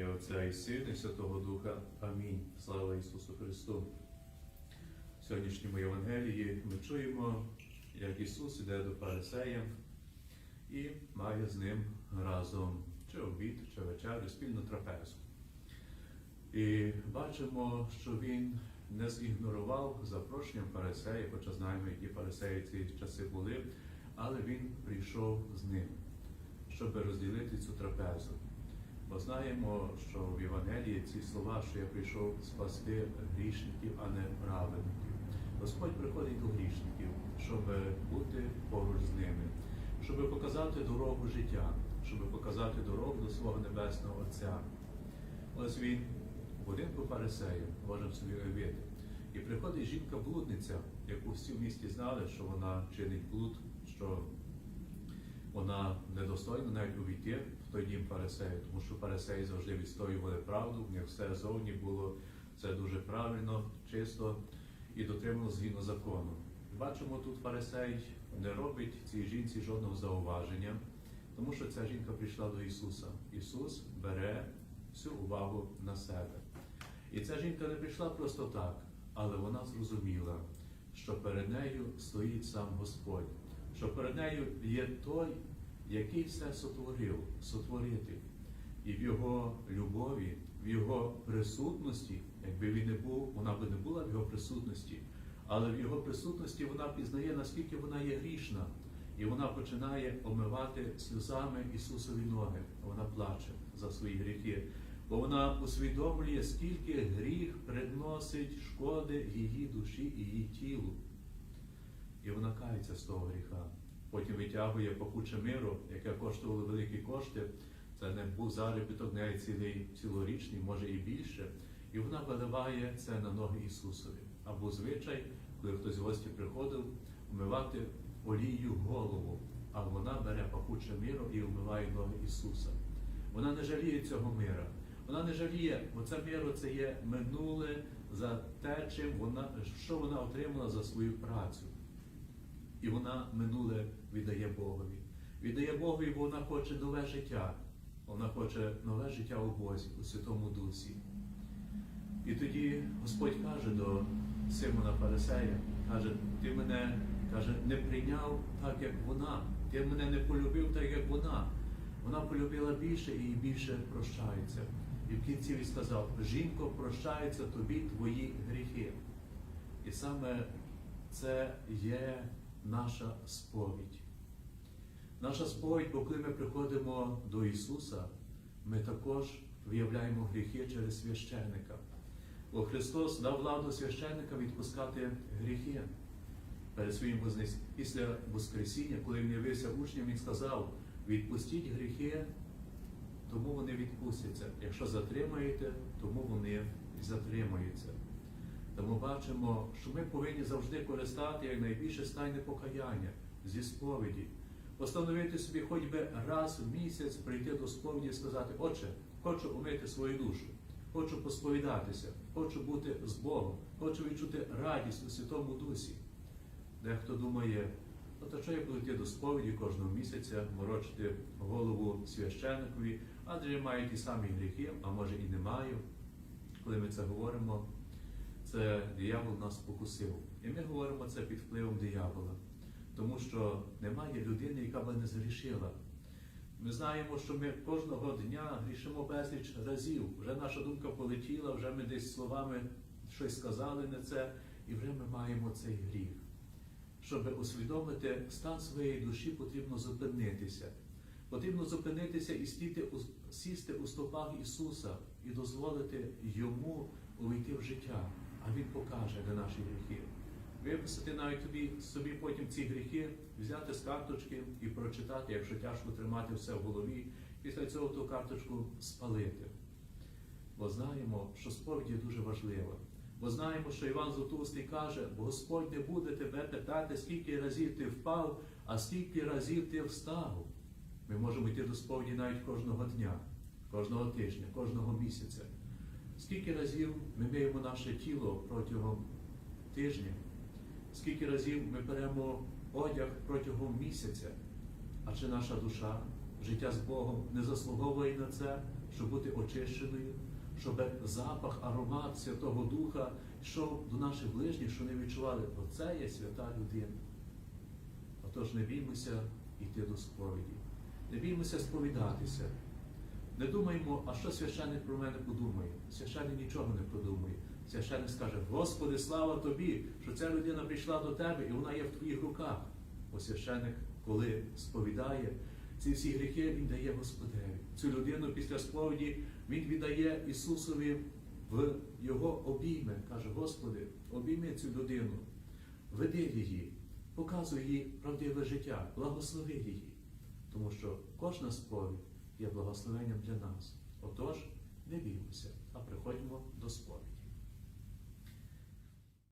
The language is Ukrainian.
ім'я Отця і Сина, і Святого Духа. Амінь. Слава Ісусу Христу. В сьогоднішньому Євангелії ми чуємо, як Ісус іде до Фарисея і має з ним разом чи обід, чи вечерю, спільну трапезу. І бачимо, що він не зігнорував запрошення фарисея, хоча знаємо, які фарисеї ці часи були, але він прийшов з ним, щоб розділити цю трапезу. Бо знаємо, що в Євангелії ці слова, що я прийшов спасти грішників, а не праведників. Господь приходить до грішників, щоб бути поруч з ними, щоб показати дорогу життя, щоб показати дорогу до свого небесного Отця. Ось він в будинку фарисея, можемо собі уявити. І приходить жінка-блудниця, яку всі в місті знали, що вона чинить блуд, що вона недостойна навіть увійти в той дім фарисею, тому що фарисеї завжди відстоювали правду, в них все зовні було це дуже правильно, чисто і дотримувалося згідно закону. Бачимо, тут фарисей не робить цій жінці жодного зауваження, тому що ця жінка прийшла до Ісуса. Ісус бере всю увагу на себе. І ця жінка не прийшла просто так, але вона зрозуміла, що перед нею стоїть сам Господь, що перед нею є той, який все сотворив, сотворити. І в його любові, в його присутності, якби він не був, вона би не була в його присутності, але в його присутності вона пізнає, наскільки вона є грішна, і вона починає омивати сльозами Ісусові ноги. Вона плаче за свої гріхи, бо вона усвідомлює, скільки гріх приносить шкоди її душі і її тілу. І вона кається з того гріха. Потім витягує пахуче миру, яке коштувало великі кошти. Це не був заробіток, не цілий цілорічний, може і більше. І вона виливає це на ноги Ісусові. Або звичай, коли хтось в гості приходив, вмивати олією голову, а вона бере пахуче миро і вмиває ноги Ісуса. Вона не жаліє цього мира. Вона не жаліє, бо це миро це є минуле за те, чим вона, що вона отримала за свою працю. І вона минуле віддає Богові. Віддає Богові, бо вона хоче нове життя. Вона хоче нове життя у Бозі, у Святому Дусі. І тоді Господь каже до Симона Фарисея, каже, ти мене каже, не прийняв так, як вона, ти мене не полюбив так, як вона. Вона полюбила більше і більше прощається. І в кінці він сказав, жінко, прощаються тобі твої гріхи. І саме це є наша сповідь. Наша сповідь, бо коли ми приходимо до Ісуса, ми також виявляємо гріхи через священника. Бо Христос дав владу священникам відпускати гріхи. Перед своїм вознес... після Воскресіння, коли він явився учням, він сказав: відпустіть гріхи, тому вони відпустяться. Якщо затримаєте, тому вони затримаються. Тому бачимо, що ми повинні завжди користати якнайбільше стайне покаяння зі сповіді, постановити собі хоч би раз в місяць прийти до сповіді і сказати, Отче, хочу умити свою душу, хочу посповідатися, хочу бути з Богом, хочу відчути радість у Святому Дусі. Дехто думає, то що я буду йти до сповіді кожного місяця, морочити голову священникові, адже я маю ті самі гріхи, а може і не маю. Коли ми це говоримо, це диявол нас покусив. І ми говоримо це під впливом диявола, тому що немає людини, яка би не згрішила. Ми знаємо, що ми кожного дня грішимо безліч разів. Вже наша думка полетіла, вже ми десь словами щось сказали на це, і вже ми маємо цей гріх. Щоб усвідомити стан своєї душі, потрібно зупинитися. Потрібно зупинитися і сісти у, сісти у стопах Ісуса і дозволити Йому увійти в життя, а Він покаже, де наші гріхи. Виписати навіть тобі собі потім ці гріхи, взяти з карточки і прочитати, якщо тяжко тримати все в голові, після цього ту карточку спалити. Бо знаємо, що сповідь є дуже важлива. Бо знаємо, що Іван Златоустий каже, Господь не буде тебе питати, скільки разів ти впав, а скільки разів ти встав. Ми можемо йти до сповіді навіть кожного дня, кожного тижня, кожного місяця. Скільки разів ми миємо наше тіло протягом тижня, скільки разів ми беремо одяг протягом місяця, а чи наша душа, життя з Богом не заслуговує на це, щоб бути очищеною, щоб запах, аромат Святого Духа йшов до наших ближніх, що вони відчували, оце є свята людина. Отож не біймося йти до сповіді, не біймося сповідатися. Не думаємо, а що священник про мене подумає. Священник нічого не подумає. Священник скаже, Господи, слава тобі, що ця людина прийшла до тебе і вона є в твоїх руках. Бо священник, коли сповідає, ці всі гріхи він дає Господеві. Цю людину після сповіді він віддає Ісусові в його обійми. Каже, Господи, обійми цю людину, веди її, показуй їй правдиве життя, благослови її. Тому що кожна сповідь є благословенням для нас. Отож, не біймося, а приходьмо до сповіді.